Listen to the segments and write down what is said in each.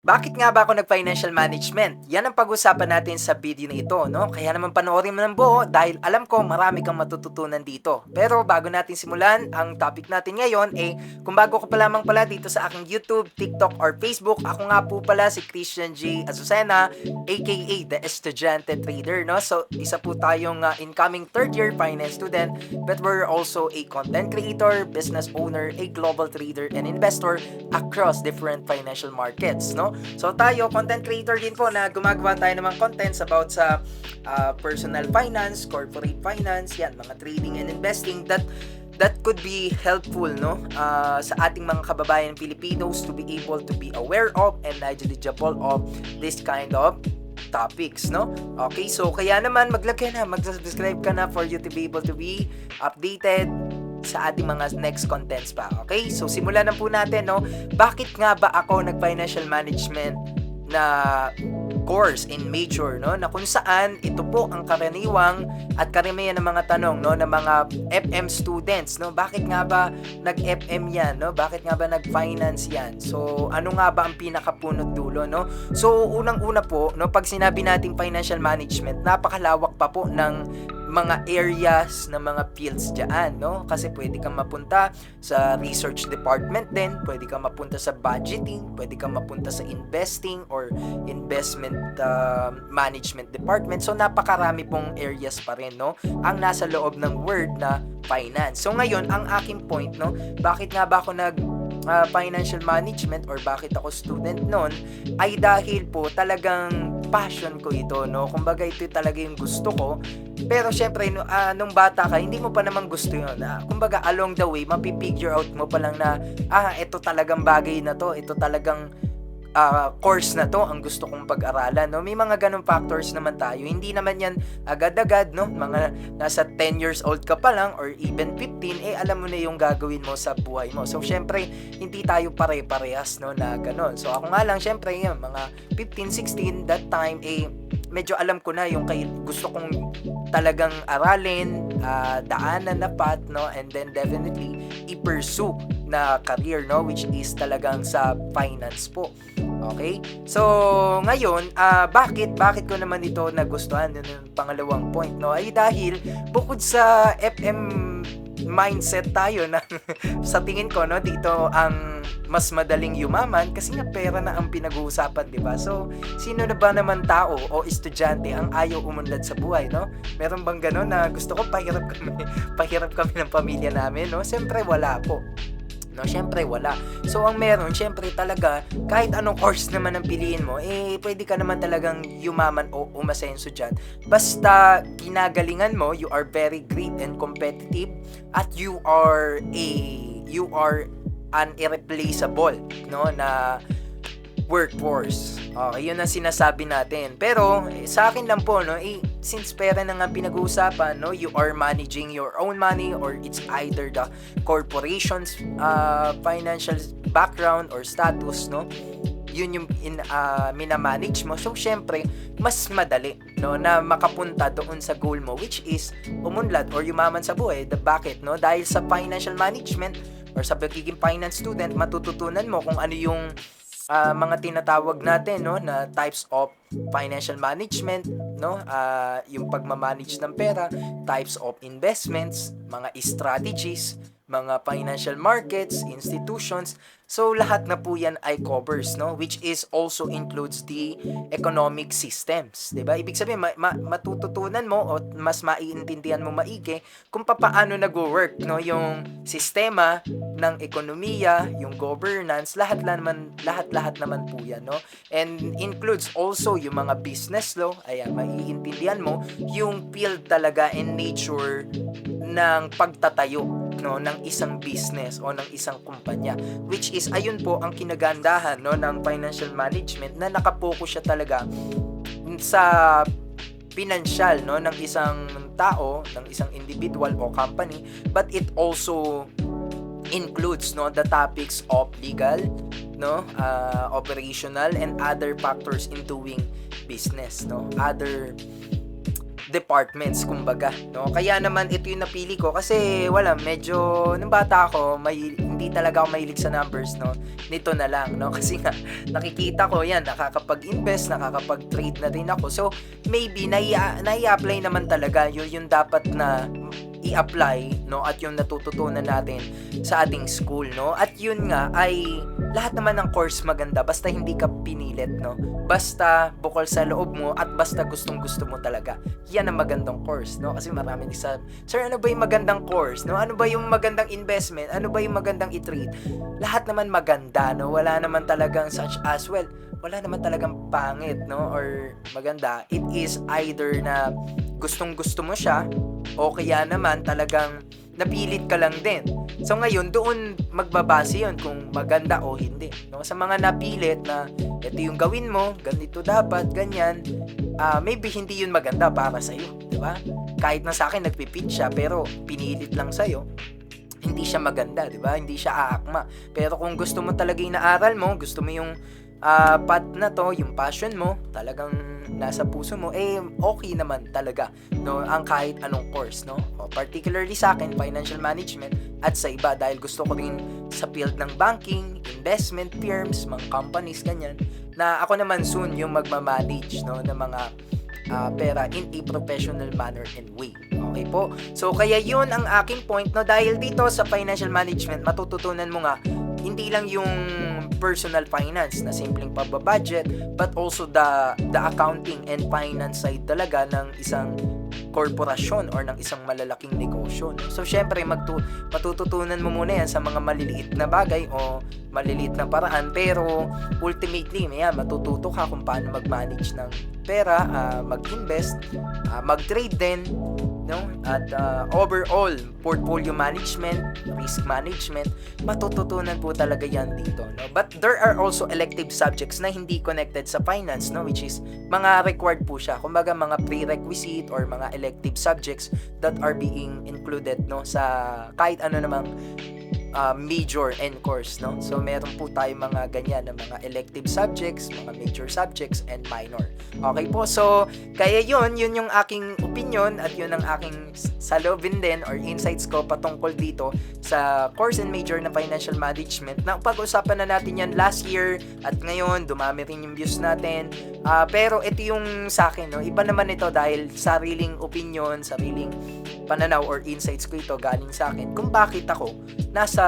Bakit nga ba ako nag-financial management? Yan ang pag-usapan natin sa video na ito, no? Kaya naman panoorin mo ng buo dahil alam ko marami kang matututunan dito. Pero bago natin simulan, ang topic natin ngayon ay kung bago ka pa lamang pala dito sa aking YouTube, TikTok, or Facebook, ako nga po pala si Christian J. Azucena, aka The Estudiante Trader, no? So, isa po tayong uh, incoming third year finance student, but we're also a content creator, business owner, a global trader, and investor across different financial markets, no? So tayo, content creator din po na gumagawa tayo ng mga contents about sa uh, personal finance, corporate finance, yan, mga trading and investing that that could be helpful no uh, sa ating mga kababayan Filipinos to be able to be aware of and knowledgeable of this kind of topics, no? Okay, so kaya naman maglagay na, mag-subscribe ka na for you to be able to be updated sa ating mga next contents pa. Okay? So, simulan na po natin, no? Bakit nga ba ako nag-financial management na course in major, no? Na kung saan ito po ang karaniwang at karamihan ng mga tanong, no? Ng mga FM students, no? Bakit nga ba nag-FM yan, no? Bakit nga ba nag-finance yan? So, ano nga ba ang pinakapunot dulo, no? So, unang-una po, no? Pag sinabi nating financial management, napakalawak pa po ng mga areas ng mga fields dyan, no? Kasi pwede kang mapunta sa research department din, pwede kang mapunta sa budgeting, pwede kang mapunta sa investing or investment uh, management department. So, napakarami pong areas pa rin, no? Ang nasa loob ng word na finance. So, ngayon, ang aking point, no? Bakit nga ba ako nag uh, financial management or bakit ako student noon ay dahil po talagang passion ko ito, no? Kumbaga ito talaga yung gusto ko. Pero syempre, no, uh, nung bata ka, hindi mo pa naman gusto yun. Uh, kumbaga, along the way, mapipigure out mo pa lang na, ah, ito talagang bagay na to, ito talagang uh, course na to ang gusto kong pag-aralan no may mga ganong factors naman tayo hindi naman yan agad-agad no mga nasa 10 years old ka pa lang or even 15 eh alam mo na yung gagawin mo sa buhay mo so syempre hindi tayo pare-parehas no na ganon so ako nga lang syempre yun mga 15 16 that time eh medyo alam ko na yung kay gusto kong talagang aralin, uh, daanan na path, no? And then definitely i-pursue na career, no? Which is talagang sa finance po. Okay? So, ngayon, uh, bakit, bakit ko naman ito nagustuhan? Yung pangalawang point, no? Ay dahil, bukod sa FM mindset tayo na sa tingin ko, no? Dito ang mas madaling yumaman kasi nga pera na ang pinag-uusapan, 'di ba? So, sino na ba naman tao o estudyante ang ayaw umunlad sa buhay, no? Meron bang gano'n na gusto ko pahirap kami, pahirap kami ng pamilya namin, no? Siyempre wala po. No, syempre wala. So ang meron, syempre talaga kahit anong course naman ang piliin mo, eh pwede ka naman talagang yumaman o umasenso diyan. Basta ginagalingan mo, you are very great and competitive at you are a you are an irreplaceable no na workforce. Okay, yun ang sinasabi natin. Pero eh, sa akin lang po no, eh, since pera na nga pinag-uusapan, no, you are managing your own money or it's either the corporation's uh, financial background or status, no yun yung in, uh, minamanage mo. So, syempre, mas madali no, na makapunta doon sa goal mo, which is umunlad or yumaman sa buhay. The bakit, no? Dahil sa financial management, or sa pagiging finance student, matututunan mo kung ano yung uh, mga tinatawag natin no na types of financial management no? Uh, yung pagmamanage ng pera types of investments mga strategies mga financial markets institutions So lahat na po yan ay covers, no? Which is also includes the economic systems, 'di ba? Ibig sabihin ma- ma- matututunan mo o mas maiintindihan mo maigi kung paano nagwo-work, no, yung sistema ng ekonomiya, yung governance, lahat naman lahat-lahat naman po 'yan, no? And includes also yung mga business law, ayan, maiintindihan mo yung field talaga and nature ng pagtatayo no ng isang business o ng isang kumpanya which is ayun po ang kinagandahan no ng financial management na nakapokus siya talaga sa financial no ng isang tao, ng isang individual o company, but it also includes no the topics of legal, no, uh, operational and other factors in doing business, no. Other departments kumbaga no? Kaya naman ito yung napili ko kasi wala medyo nung bata ako may hindi talaga ako mahilig sa numbers no? Nito na lang no? Kasi nga nakikita ko yan nakakapag-invest nakakapag-trade na din ako. So maybe nai apply naman talaga. Yun yung dapat na i-apply no at yung natututunan natin sa ating school no? At yun nga ay lahat naman ng course maganda basta hindi ka pinilit no? Basta bukol sa loob mo at basta gustong gusto mo talaga. Yan ang magandang course no? Kasi marami nagsasabi sir ano ba yung magandang course no? Ano ba yung magandang investment? Ano ba yung magandang i-trade? Lahat naman maganda no? Wala naman talagang such as well wala naman talagang pangit no? Or maganda. It is either na gustong gusto mo siya o kaya naman talagang napilit ka lang din. So ngayon, doon magbabase yun kung maganda o hindi. No? Sa mga napilit na ito yung gawin mo, ganito dapat, ganyan, ah, maybe hindi yun maganda para sa'yo. Ba? Kahit na sa akin nagpipit siya, pero pinilit lang sa'yo, hindi siya maganda, di ba? Hindi siya aakma. Pero kung gusto mo talaga yung naaral mo, gusto mo yung ah, path na to, yung passion mo, talagang nasa puso mo, eh, okay naman talaga, no, ang kahit anong course, no? O, particularly sa akin, financial management, at sa iba, dahil gusto ko rin sa field ng banking, investment firms, mga companies, ganyan, na ako naman soon yung magmamanage, no, ng mga ah, pera in a professional manner and way. Okay po? So, kaya yun ang aking point, no? Dahil dito sa financial management, matututunan mo nga, hindi lang yung personal finance na simpleng pagbabudget, but also the, the accounting and finance side talaga ng isang korporasyon or ng isang malalaking negosyo. So, syempre, magtu matututunan mo muna yan sa mga maliliit na bagay o maliliit na paraan. Pero, ultimately, maya, matututo ka kung paano mag-manage ng pera, ah, mag-invest, ah, mag-trade din, no? At ah, overall, portfolio management, risk management, matututunan po talaga yan dito, no? But there are also elective subjects na hindi connected sa finance, no? Which is, mga required po siya. Kumbaga, mga prerequisite or mga elective subjects that are being included, no? Sa kahit ano namang uh, major and course, no? So, meron po tayo mga ganyan na mga elective subjects, mga major subjects, and minor. Okay po, so, kaya yun, yun yung aking opinion at yun ang aking salobin din or insights ko patungkol dito sa course and major na financial management na pag-usapan na natin yan last year at ngayon, dumami rin yung views natin. Ah, pero ito yung sa akin, no? Iba naman ito dahil sariling opinion, sariling pananaw or insights ko ito galing sa akin kung bakit ako nasa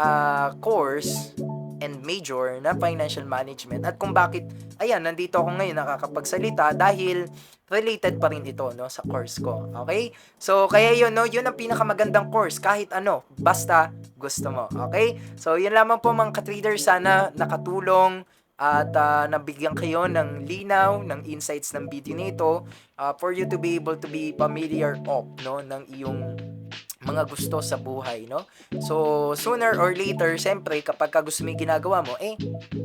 ah, course and major na financial management at kung bakit ayan nandito ako ngayon nakakapagsalita dahil related pa rin ito no sa course ko okay? So kaya yun no yun ang pinakamagandang course kahit ano basta gusto mo okay? So yun lamang po mga ka-trader sana nakatulong at ah, nabigyan kayo ng linaw, ng insights ng video nito ah, for you to be able to be familiar of no ng iyong mga gusto sa buhay, no? So, sooner or later, siyempre, kapag ka gusto mo ginagawa mo, eh,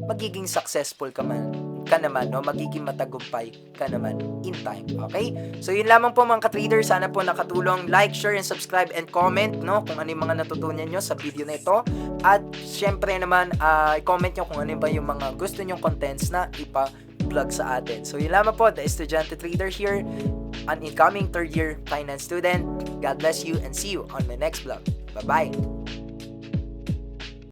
magiging successful ka man ka naman, no? Magiging matagumpay ka naman in time, okay? So, yun lamang po mga ka-trader. Sana po nakatulong. Like, share, and subscribe, and comment, no? Kung ano yung mga natutunan nyo sa video na ito. At, syempre naman, ah, i-comment nyo kung ano ba yung mga gusto nyong contents na ipa-vlog sa atin. So, yun lamang po, the Estudyante Trader here, an incoming third year finance student. God bless you and see you on my next vlog. Bye-bye!